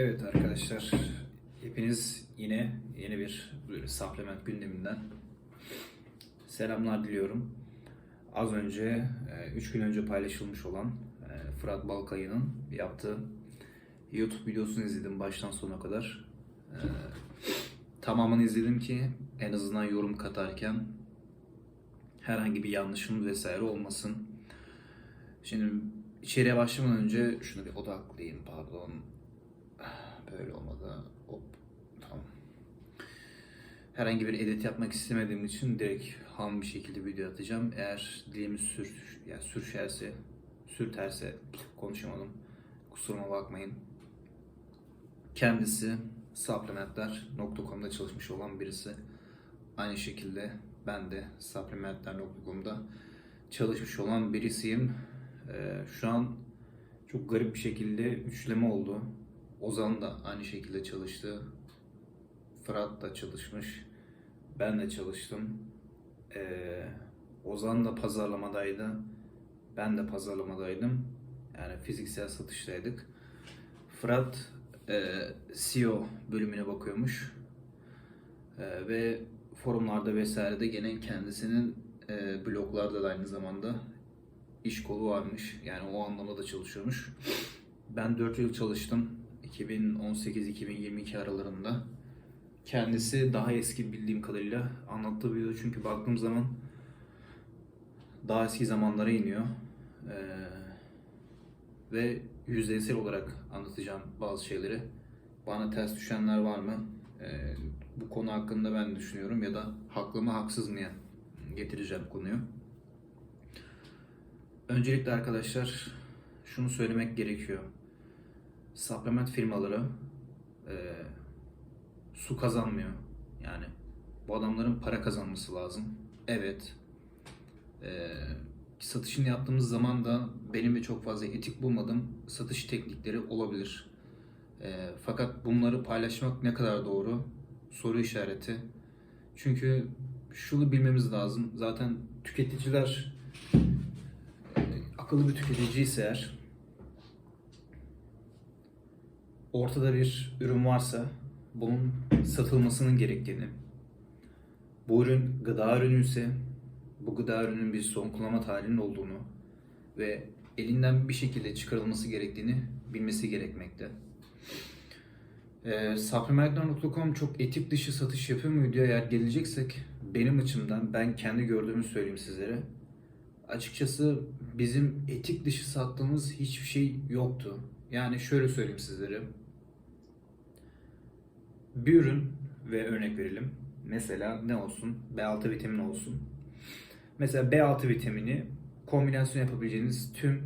Evet arkadaşlar, hepiniz yine yeni bir böyle supplement gündeminden selamlar diliyorum. Az önce, 3 gün önce paylaşılmış olan e, Fırat Balkayı'nın yaptığı YouTube videosunu izledim baştan sona kadar. E, Tamamını izledim ki en azından yorum katarken herhangi bir yanlışım vesaire olmasın. Şimdi içeriye başlamadan önce şunu bir odaklayayım pardon. Böyle olmadı. Hop. Tamam. Herhangi bir edit yapmak istemediğim için direkt ham bir şekilde video atacağım. Eğer dilimiz sür, ya sürşerse, sürterse konuşamadım. Kusuruma bakmayın. Kendisi supplementler.com'da çalışmış olan birisi. Aynı şekilde ben de supplementler.com'da çalışmış olan birisiyim. Ee, şu an çok garip bir şekilde üçleme oldu. Ozan da aynı şekilde çalıştı. Fırat da çalışmış. Ben de çalıştım. Ee, Ozan da pazarlamadaydı. Ben de pazarlamadaydım. Yani fiziksel satıştaydık. Fırat e, CEO bölümüne bakıyormuş. E, ve forumlarda vesairede gene kendisinin e, bloglarda da aynı zamanda iş kolu varmış. Yani o anlamda da çalışıyormuş. Ben 4 yıl çalıştım. 2018-2022 aralarında. Kendisi daha eski bildiğim kadarıyla anlattığı video çünkü baktığım zaman daha eski zamanlara iniyor. Ee, ve yüzeysel olarak anlatacağım bazı şeyleri. Bana ters düşenler var mı? Ee, bu konu hakkında ben düşünüyorum ya da haklı mı haksız mı getireceğim konuyu. Öncelikle arkadaşlar şunu söylemek gerekiyor. Supplement firmaları e, su kazanmıyor. Yani bu adamların para kazanması lazım. Evet. E, satışını yaptığımız zaman da benim de çok fazla etik bulmadığım satış teknikleri olabilir. E, fakat bunları paylaşmak ne kadar doğru? Soru işareti. Çünkü şunu bilmemiz lazım. Zaten tüketiciler e, akıllı bir tüketici ise eğer ortada bir ürün varsa bunun satılmasının gerektiğini, bu ürün gıda ürünü ise bu gıda ürünün bir son kullanma tarihinin olduğunu ve elinden bir şekilde çıkarılması gerektiğini bilmesi gerekmekte. E, Supplementler.com çok etik dışı satış yapıyor mu diye eğer geleceksek benim açımdan ben kendi gördüğümü söyleyeyim sizlere. Açıkçası bizim etik dışı sattığımız hiçbir şey yoktu. Yani şöyle söyleyeyim sizlere. Bir ürün ve örnek verelim. Mesela ne olsun? B6 vitamini olsun. Mesela B6 vitamini kombinasyon yapabileceğiniz tüm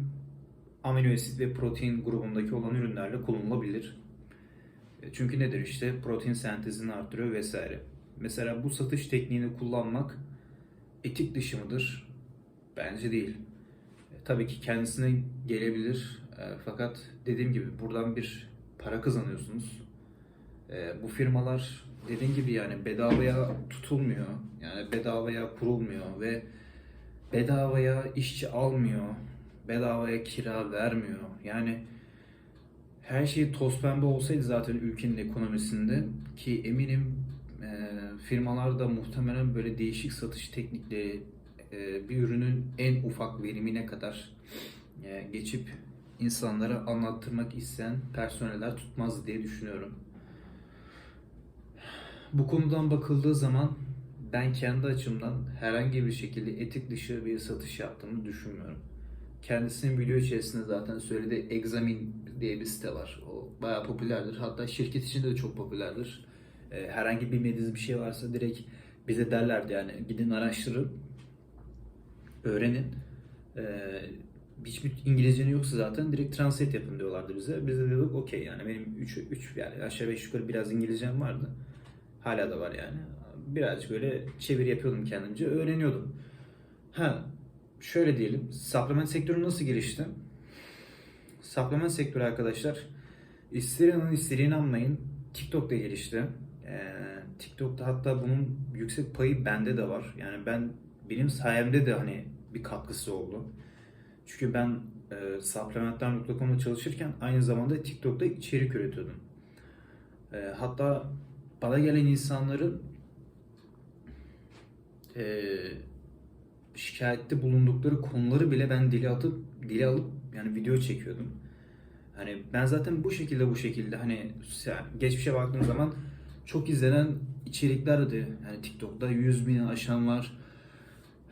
amino asit ve protein grubundaki olan ürünlerle kullanılabilir. E, Çünkü nedir işte protein sentezini arttırıyor vesaire. Mesela bu satış tekniğini kullanmak etik dışı mıdır? Bence değil. Tabii ki kendisine gelebilir. E, Fakat dediğim gibi buradan bir para kazanıyorsunuz. E, Bu firmalar dediğim gibi yani bedavaya tutulmuyor. Yani bedavaya kurulmuyor ve bedavaya işçi almıyor. Bedavaya kira vermiyor. Yani her şey toz pembe olsaydı zaten ülkenin ekonomisinde ki eminim e, firmalar da muhtemelen böyle değişik satış teknikleri bir ürünün en ufak verimine kadar e, geçip insanlara anlattırmak isteyen personeller tutmaz diye düşünüyorum. Bu konudan bakıldığı zaman ben kendi açımdan herhangi bir şekilde etik dışı bir satış yaptığımı düşünmüyorum. Kendisinin video içerisinde zaten söylediği Examin diye bir site var. O bayağı popülerdir. Hatta şirket içinde de çok popülerdir. Ee, herhangi bilmediğiniz bir şey varsa direkt bize derlerdi yani gidin araştırın, öğrenin. Ee, hiçbir İngilizceniz yoksa zaten direkt translate yapın diyorlardı bize. Biz de dedik okey yani benim 3 3 yani aşağı beş yukarı biraz İngilizcem vardı. Hala da var yani. Birazcık böyle çeviri yapıyordum kendimce, öğreniyordum. Ha, şöyle diyelim, supplement sektörü nasıl gelişti? Supplement sektörü arkadaşlar, ister inanın ister inanmayın, TikTok'ta gelişti. Ee, TikTok'ta hatta bunun yüksek payı bende de var. Yani ben, benim sayemde de hani bir katkısı oldu. Çünkü ben e, supplementler.com'da çalışırken aynı zamanda TikTok'ta içerik üretiyordum. E, hatta bana gelen insanların e, şikayette bulundukları konuları bile ben dile atıp dile alıp yani video çekiyordum. Hani ben zaten bu şekilde bu şekilde hani yani geçmişe baktığım zaman çok izlenen içeriklerdi. Yani TikTok'ta 100 bin aşan var.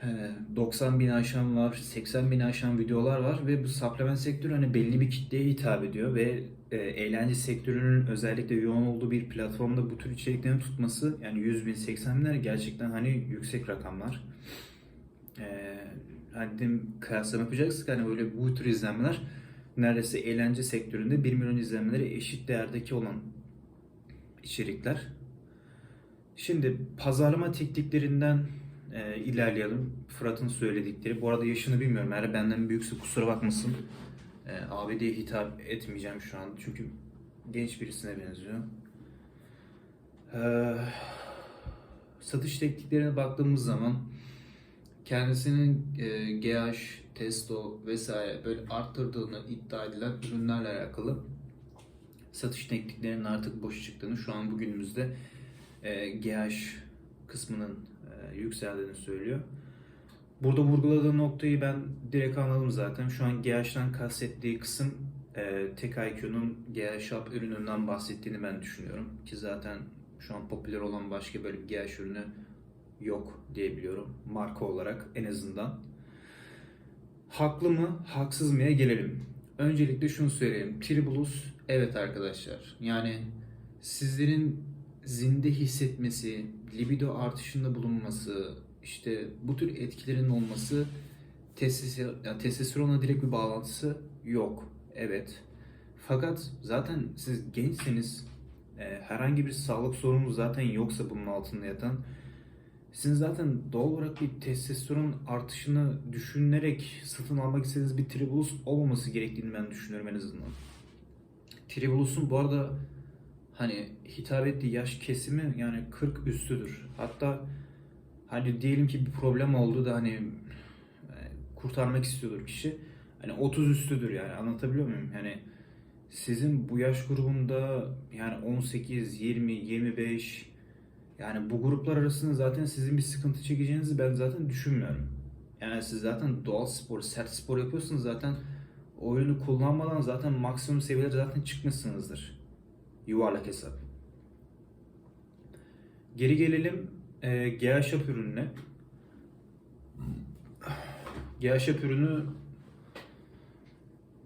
E, 90 bin aşan var, 80 bin aşan videolar var ve bu supplement sektörü hani belli bir kitleye hitap ediyor ve e, eğlence sektörünün özellikle yoğun olduğu bir platformda bu tür içeriklerin tutması yani 100 bin, 80 binler gerçekten hani yüksek rakamlar. E, hani kıyaslama yapacaksak hani böyle bu tür izlenmeler neredeyse eğlence sektöründe 1 milyon izlenmeleri eşit değerdeki olan içerikler. Şimdi pazarlama tekniklerinden e, ilerleyelim. Fırat'ın söyledikleri. Bu arada yaşını bilmiyorum. Eğer benden büyükse kusura bakmasın. E, abi diye hitap etmeyeceğim şu an. Çünkü genç birisine benziyor. E, satış tekniklerine baktığımız zaman kendisinin e, GH, Testo vesaire böyle arttırdığını iddia edilen ürünlerle alakalı satış tekniklerinin artık boş çıktığını şu an bugünümüzde e, GH kısmının yükseldiğini söylüyor. Burada vurguladığı noktayı ben direkt anladım zaten. Şu an GH'dan kastettiği kısım e, tek IQ'nun GH Shop ürününden bahsettiğini ben düşünüyorum. Ki zaten şu an popüler olan başka böyle bir GH ürünü yok diyebiliyorum. Marka olarak en azından. Haklı mı, haksız mıya gelelim. Öncelikle şunu söyleyeyim. Tribulus evet arkadaşlar. Yani sizlerin zinde hissetmesi, libido artışında bulunması, işte bu tür etkilerin olması testosterona direkt bir bağlantısı yok. Evet. Fakat zaten siz gençseniz e, herhangi bir sağlık sorununuz zaten yoksa bunun altında yatan sizin zaten doğal olarak bir testosteron artışını düşünerek satın almak istediğiniz bir tribulus olmaması gerektiğini ben düşünüyorum en azından. Tribulus'un bu arada hani hitap ettiği yaş kesimi yani 40 üstüdür. Hatta hani diyelim ki bir problem oldu da hani e, kurtarmak istiyordur kişi. Hani 30 üstüdür yani anlatabiliyor muyum? Yani sizin bu yaş grubunda yani 18, 20, 25 yani bu gruplar arasında zaten sizin bir sıkıntı çekeceğinizi ben zaten düşünmüyorum. Yani siz zaten doğal spor, sert spor yapıyorsunuz zaten o ürünü kullanmadan zaten maksimum seviyelere zaten çıkmışsınızdır. Yuvarlak hesap. Geri gelelim e, GHP ürününe. GHP ürünü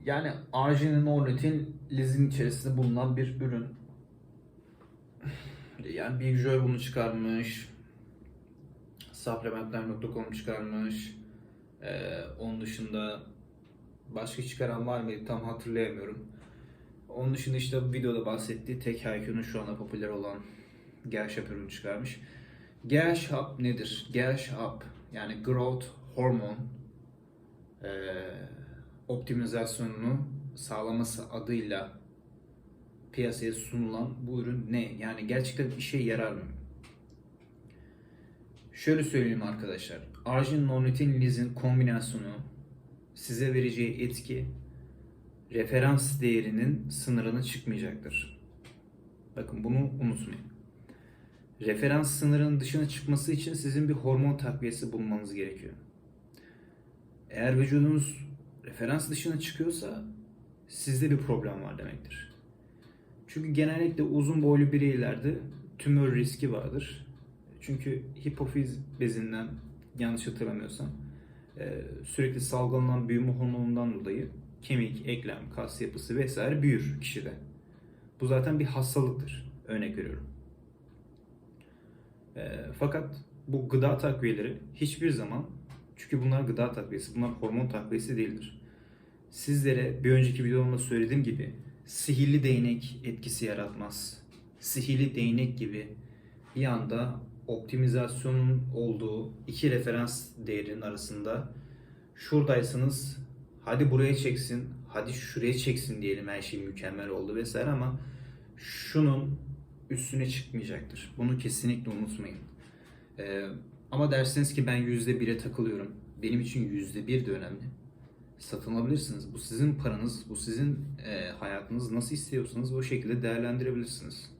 yani arginin ornitin lizin içerisinde bulunan bir ürün. Yani Big Joy bunu çıkarmış. Supplementler.com çıkarmış. Ee, onun dışında başka çıkaran var mıydı tam hatırlayamıyorum. Onun dışında işte bu videoda bahsettiği tek IQ'nun şu anda popüler olan GHP ürünü çıkarmış. GHP nedir? GHP yani Growth Hormone e, optimizasyonunu sağlaması adıyla piyasaya sunulan bu ürün ne? Yani gerçekten işe yarar mı? Şöyle söyleyeyim arkadaşlar. Argin nornitin lizin kombinasyonu size vereceği etki referans değerinin sınırına çıkmayacaktır. Bakın bunu unutmayın. Referans sınırının dışına çıkması için sizin bir hormon takviyesi bulmanız gerekiyor. Eğer vücudunuz referans dışına çıkıyorsa sizde bir problem var demektir. Çünkü genellikle uzun boylu bireylerde tümör riski vardır. Çünkü hipofiz bezinden yanlış hatırlamıyorsam e, sürekli salgılanan büyüme hormonundan dolayı kemik, eklem, kas yapısı vesaire büyür kişide. Bu zaten bir hastalıktır. Örnek veriyorum. E, fakat bu gıda takviyeleri hiçbir zaman çünkü bunlar gıda takviyesi, bunlar hormon takviyesi değildir. Sizlere bir önceki videomda söylediğim gibi sihirli değnek etkisi yaratmaz. Sihirli değnek gibi bir anda optimizasyonun olduğu iki referans değerinin arasında şuradaysanız hadi buraya çeksin, hadi şuraya çeksin diyelim her şey mükemmel oldu vesaire ama şunun üstüne çıkmayacaktır. Bunu kesinlikle unutmayın. Ee, ama derseniz ki ben %1'e takılıyorum. Benim için %1 de önemli. Satın alabilirsiniz. Bu sizin paranız, bu sizin e, hayatınız. Nasıl istiyorsanız o şekilde değerlendirebilirsiniz.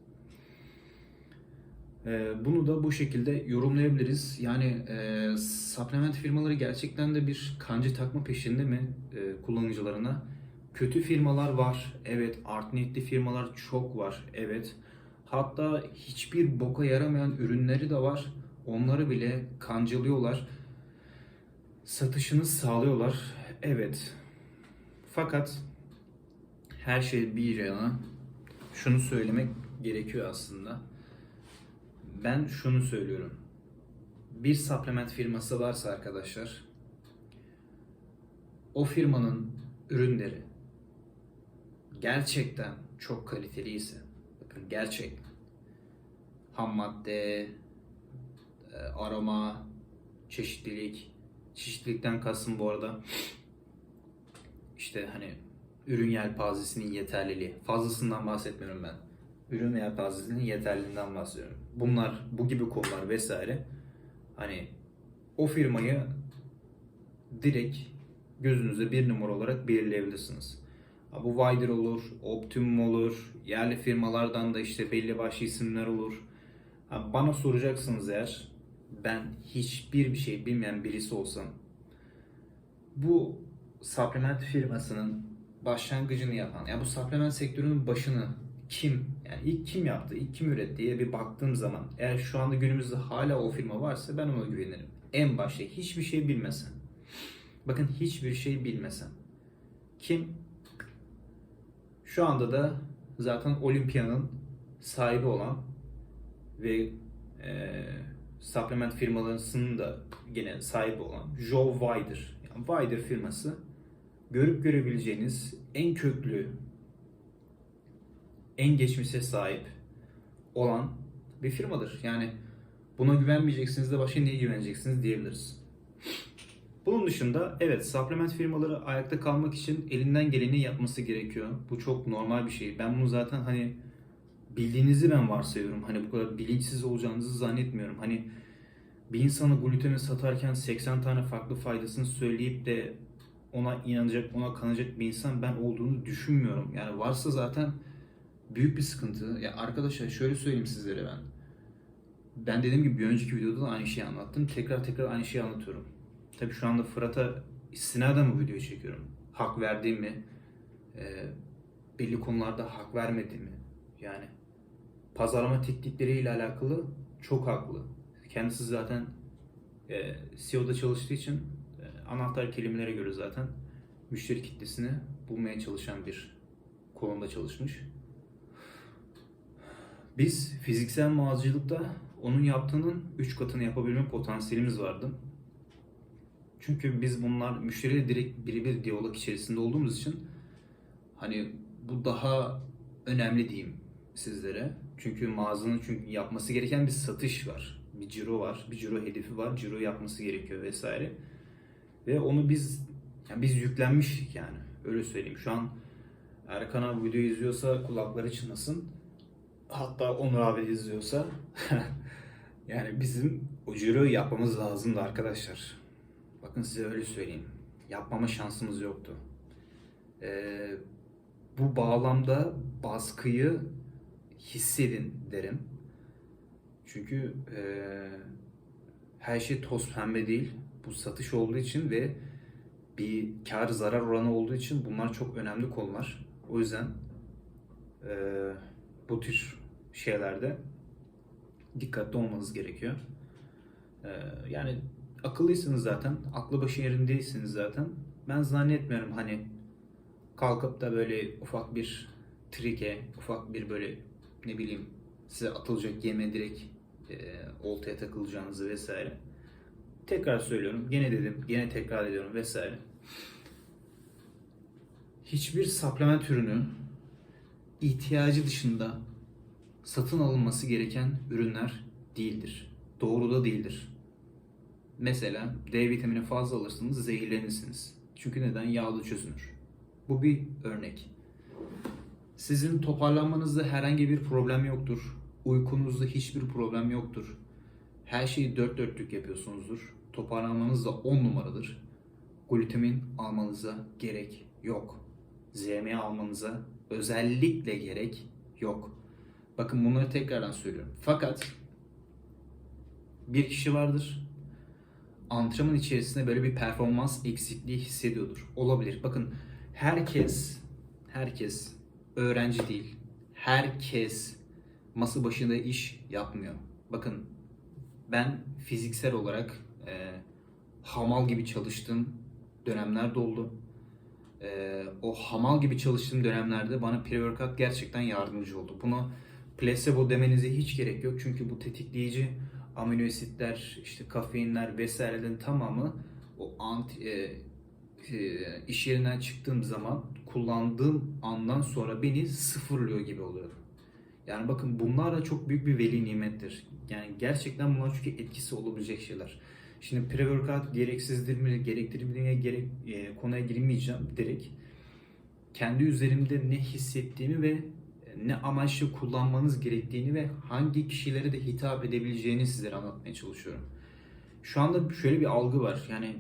Ee, bunu da bu şekilde yorumlayabiliriz. Yani e, supplement firmaları gerçekten de bir kancı takma peşinde mi e, kullanıcılarına? Kötü firmalar var. Evet. Art niyetli firmalar çok var. Evet. Hatta hiçbir boka yaramayan ürünleri de var. Onları bile kancılıyorlar. Satışını sağlıyorlar. Evet. Fakat her şey bir yana şunu söylemek gerekiyor aslında. Ben şunu söylüyorum. Bir supplement firması varsa arkadaşlar o firmanın ürünleri gerçekten çok kaliteliyse bakın gerçekten ham madde, e, aroma, çeşitlilik çeşitlilikten kastım bu arada işte hani ürün yelpazesinin yeterliliği. Fazlasından bahsetmiyorum ben. Ürün yelpazesinin yeterliliğinden bahsediyorum. Bunlar, bu gibi konular vesaire. Hani o firmayı direkt gözünüze bir numara olarak belirleyebilirsiniz. Bu Wider olur, Optimum olur, yerli firmalardan da işte belli başlı isimler olur. Bana soracaksınız eğer ben hiçbir bir şey bilmeyen birisi olsam bu supplement firmasının başlangıcını yapan, yani bu supplement sektörünün başını kim, ilk kim yaptı, ilk kim üretti diye bir baktığım zaman eğer şu anda günümüzde hala o firma varsa ben ona güvenirim. En başta hiçbir şey bilmesen. Bakın hiçbir şey bilmesen. Kim? Şu anda da zaten Olympia'nın sahibi olan ve e, supplement firmalarının da gene sahibi olan Joe Wider. Yani Wider firması görüp görebileceğiniz en köklü, en geçmişe sahip olan bir firmadır. Yani buna güvenmeyeceksiniz de başka neye güveneceksiniz diyebiliriz. Bunun dışında evet supplement firmaları ayakta kalmak için elinden geleni yapması gerekiyor. Bu çok normal bir şey. Ben bunu zaten hani bildiğinizi ben varsayıyorum. Hani bu kadar bilinçsiz olacağınızı zannetmiyorum. Hani bir insana gluteni satarken 80 tane farklı faydasını söyleyip de ona inanacak, ona kanacak bir insan ben olduğunu düşünmüyorum. Yani varsa zaten büyük bir sıkıntı. Ya arkadaşlar şöyle söyleyeyim sizlere ben. Ben dediğim gibi bir önceki videoda da aynı şeyi anlattım. Tekrar tekrar aynı şeyi anlatıyorum. Tabii şu anda Fırat'a istinaden bu videoyu çekiyorum. Hak verdiğim mi? e, belli konularda hak vermedi mi? Yani pazarlama teknikleriyle alakalı çok haklı. Kendisi zaten e, CEO'da çalıştığı için e, anahtar kelimelere göre zaten müşteri kitlesini bulmaya çalışan bir konumda çalışmış. Biz fiziksel mağazacılıkta onun yaptığının 3 katını yapabilme potansiyelimiz vardı. Çünkü biz bunlar müşteriyle direkt birebir diyalog içerisinde olduğumuz için hani bu daha önemli diyeyim sizlere. Çünkü mağazanın çünkü yapması gereken bir satış var. Bir ciro var. Bir ciro hedefi var. Ciro yapması gerekiyor vesaire. Ve onu biz yani biz yüklenmiştik yani. Öyle söyleyeyim. Şu an Erkan abi videoyu izliyorsa kulakları çınlasın. Hatta Onur abi izliyorsa yani bizim o ciroyu yapmamız lazımdı arkadaşlar. Bakın size öyle söyleyeyim. Yapmama şansımız yoktu. Ee, bu bağlamda baskıyı hissedin derim. Çünkü eee, her şey toz pembe değil. Bu satış olduğu için ve bir kar zarar oranı olduğu için bunlar çok önemli konular. O yüzden eee, bu tür şeylerde dikkatli olmanız gerekiyor. Eee, yani akıllısınız zaten, aklı başı yerindeysiniz zaten. Ben zannetmiyorum hani kalkıp da böyle ufak bir trike, ufak bir böyle ne bileyim size atılacak yeme direkt e, oltaya takılacağınızı vesaire. Tekrar söylüyorum, gene dedim, gene tekrar ediyorum vesaire. Hiçbir supplement ürünü ihtiyacı dışında satın alınması gereken ürünler değildir. Doğru da değildir. Mesela D vitamini fazla alırsanız zehirlenirsiniz. Çünkü neden? Yağda çözünür. Bu bir örnek. Sizin toparlanmanızda herhangi bir problem yoktur. Uykunuzda hiçbir problem yoktur. Her şeyi dört dörtlük yapıyorsunuzdur. Toparlanmanız da 10 numaradır. Glutamin almanıza gerek yok. ZMA almanıza özellikle gerek yok. Bakın bunları tekrardan söylüyorum. Fakat bir kişi vardır. Antrenman içerisinde böyle bir performans eksikliği hissediyordur. Olabilir. Bakın herkes herkes öğrenci değil. Herkes masa başında iş yapmıyor. Bakın ben fiziksel olarak e, hamal gibi çalıştığım dönemler de oldu. E, o hamal gibi çalıştığım dönemlerde bana pre-workout gerçekten yardımcı oldu. Bunu placebo demenize hiç gerek yok. Çünkü bu tetikleyici amino asitler, işte kafeinler vesairelerin tamamı o anti, e, e, iş yerinden çıktığım zaman kullandığım andan sonra beni sıfırlıyor gibi oluyor. Yani bakın bunlar da çok büyük bir veli nimettir. Yani gerçekten bunlar çünkü etkisi olabilecek şeyler. Şimdi pre-workout gereksizdir mi, gerektirir mi gerek, e, konuya girmeyeceğim direkt. Kendi üzerimde ne hissettiğimi ve ne amaçla kullanmanız gerektiğini ve hangi kişilere de hitap edebileceğini sizlere anlatmaya çalışıyorum. Şu anda şöyle bir algı var. Yani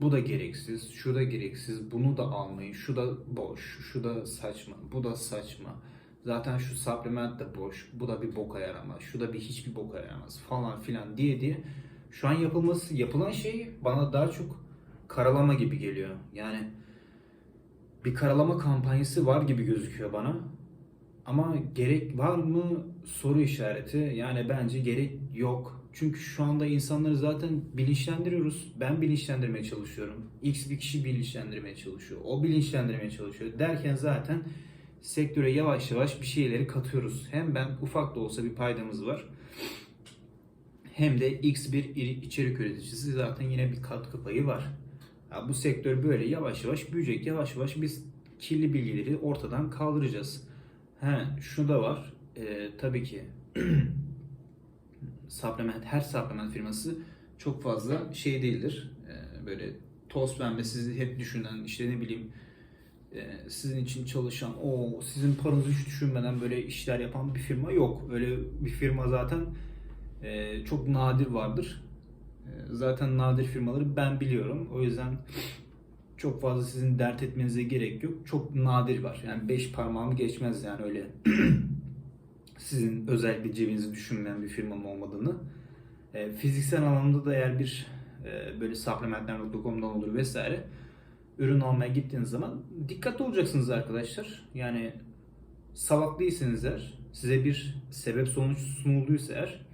bu da gereksiz, şu da gereksiz, bunu da almayın, şu da boş, şu da saçma, bu da saçma. Zaten şu supplement de boş, bu da bir boka yaramaz, şu da bir hiçbir boka yaramaz falan filan diye diye şu an yapılması yapılan şey bana daha çok karalama gibi geliyor. Yani bir karalama kampanyası var gibi gözüküyor bana. Ama gerek var mı soru işareti. Yani bence gerek yok. Çünkü şu anda insanları zaten bilinçlendiriyoruz. Ben bilinçlendirmeye çalışıyorum. X bir kişi bilinçlendirmeye çalışıyor. O bilinçlendirmeye çalışıyor. Derken zaten sektöre yavaş yavaş bir şeyleri katıyoruz. Hem ben ufak da olsa bir paydamız var. Hem de X bir içerik üreticisi zaten yine bir katkı payı var. Ya bu sektör böyle yavaş yavaş büyüyecek. Yavaş yavaş biz kirli bilgileri ortadan kaldıracağız. He, şu da var. Ee, tabii ki supplement, her supplement firması çok fazla şey değildir. Ee, böyle toz pembe sizi hep düşünen işte ne bileyim e, sizin için çalışan, o sizin paranızı hiç düşünmeden böyle işler yapan bir firma yok. Öyle bir firma zaten e, çok nadir vardır. E, zaten nadir firmaları ben biliyorum. O yüzden çok fazla sizin dert etmenize gerek yok. Çok nadir var. Yani beş parmağımı geçmez yani öyle sizin özellikle cebinizi düşünmeyen bir firmanın olmadığını. E, fiziksel anlamda da eğer bir e, böyle supplementler.com'dan olur vesaire ürün almaya gittiğiniz zaman dikkatli olacaksınız arkadaşlar. Yani salak değilseniz eğer size bir sebep sonuç sunulduysa eğer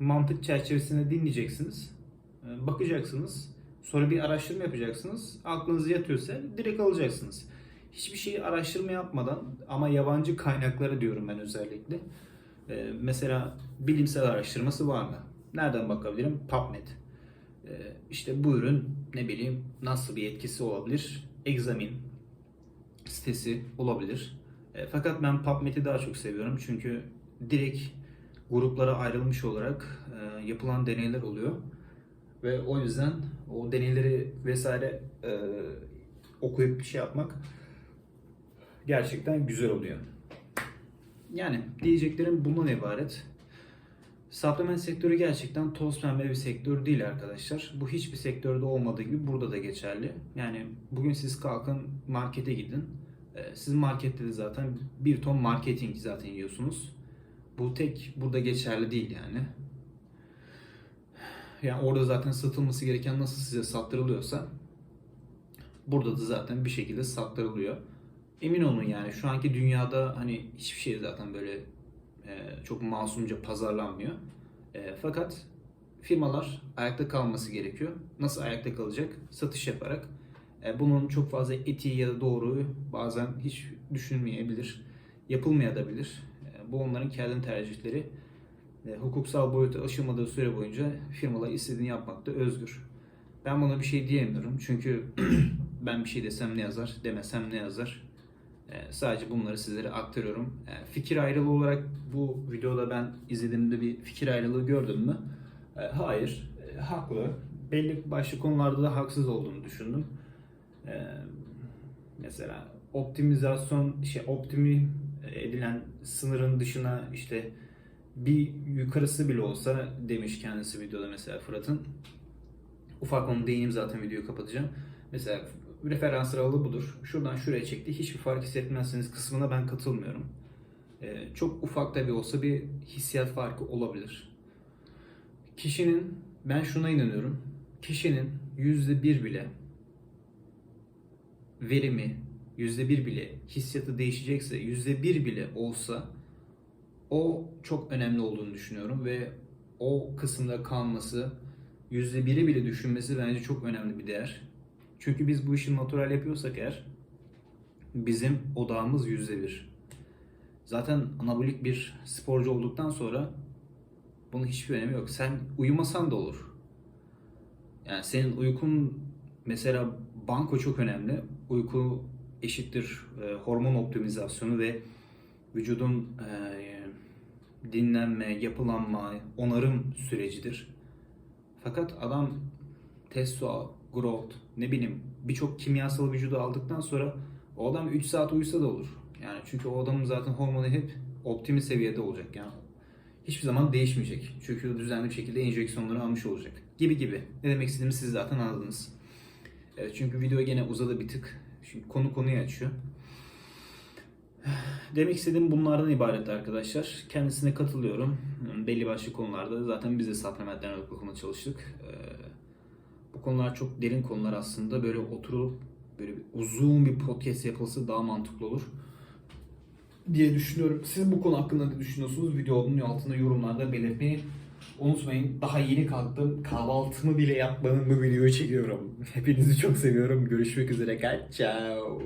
mantık çerçevesinde dinleyeceksiniz. E, Bakacaksınız. Sonra bir araştırma yapacaksınız. Aklınıza yatıyorsa direkt alacaksınız. Hiçbir şeyi araştırma yapmadan ama yabancı kaynaklara diyorum ben özellikle. E, mesela bilimsel araştırması var mı? Nereden bakabilirim? PubMed. E, işte bu ürün ne bileyim nasıl bir etkisi olabilir? Examine sitesi olabilir. Fakat ben PubMed'i daha çok seviyorum çünkü direkt gruplara ayrılmış olarak e, yapılan deneyler oluyor. Ve o yüzden o deneyleri vesaire e, okuyup bir şey yapmak gerçekten güzel oluyor. Yani diyeceklerim bundan ibaret. Supplement sektörü gerçekten toz pembe bir sektör değil arkadaşlar. Bu hiçbir sektörde olmadığı gibi burada da geçerli. Yani bugün siz kalkın markete gidin. Ee, Siz markette de zaten bir ton marketing zaten yiyorsunuz. Bu tek burada geçerli değil yani. Yani orada zaten satılması gereken nasıl size sattırılıyorsa burada da zaten bir şekilde sattırılıyor. Emin olun yani şu anki dünyada hani hiçbir şey zaten böyle e, çok masumca pazarlanmıyor. E, fakat firmalar ayakta kalması gerekiyor. Nasıl ayakta kalacak? Satış yaparak. E, bunun çok fazla etiği ya da doğruyu bazen hiç düşünmeyebilir. Yapılmayabilir. Bu onların kendi tercihleri. E, hukuksal boyutu aşılmadığı süre boyunca firmalar istediğini yapmakta özgür. Ben buna bir şey diyemiyorum. Çünkü ben bir şey desem ne yazar, demesem ne yazar. E, sadece bunları sizlere aktarıyorum. E, fikir ayrılığı olarak bu videoda ben izlediğimde bir fikir ayrılığı gördüm mü? E, hayır. E, haklı. Belli başlı konularda da haksız olduğunu düşündüm. E, mesela optimizasyon, şey optimi edilen sınırın dışına işte bir yukarısı bile olsa demiş kendisi videoda mesela Fırat'ın. Ufak onu değineyim zaten videoyu kapatacağım. Mesela referans aralığı budur. Şuradan şuraya çekti. Hiçbir fark hissetmezseniz kısmına ben katılmıyorum. Ee, çok ufak da bir olsa bir hissiyat farkı olabilir. kişinin ben şuna inanıyorum. Kişinin yüzde bir bile verimi, yüzde bir bile hissiyatı değişecekse, yüzde bir bile olsa o çok önemli olduğunu düşünüyorum ve o kısımda kalması, yüzde biri bile düşünmesi bence çok önemli bir değer. Çünkü biz bu işi natural yapıyorsak eğer bizim odağımız yüzde bir. Zaten anabolik bir sporcu olduktan sonra bunun hiçbir önemi yok. Sen uyumasan da olur. Yani senin uykun mesela banko çok önemli. Uyku eşittir e, hormon optimizasyonu ve vücudun e, dinlenme, yapılanma, onarım sürecidir. Fakat adam testo, growth, ne bileyim birçok kimyasal vücudu aldıktan sonra o adam 3 saat uyusa da olur. Yani çünkü o adamın zaten hormonu hep optimi seviyede olacak. Yani hiçbir zaman değişmeyecek. Çünkü düzenli bir şekilde enjeksiyonları almış olacak. Gibi gibi. Ne demek istediğimi siz zaten anladınız. Evet, çünkü video gene uzadı bir tık. Çünkü konu konuyu açıyor. Demek istediğim bunlardan ibaret arkadaşlar. Kendisine katılıyorum. Belli başlı konularda zaten biz de supplementler bakımında çalıştık. Ee, bu konular çok derin konular aslında. Böyle oturup böyle bir uzun bir podcast yapılsa daha mantıklı olur diye düşünüyorum. Siz bu konu hakkında ne düşünüyorsunuz? Videonun altında yorumlarda belirtmeyi unutmayın. Daha yeni kalktım. Kahvaltımı bile yapmadım bu videoyu çekiyorum. Hepinizi çok seviyorum. Görüşmek üzere. Ciao.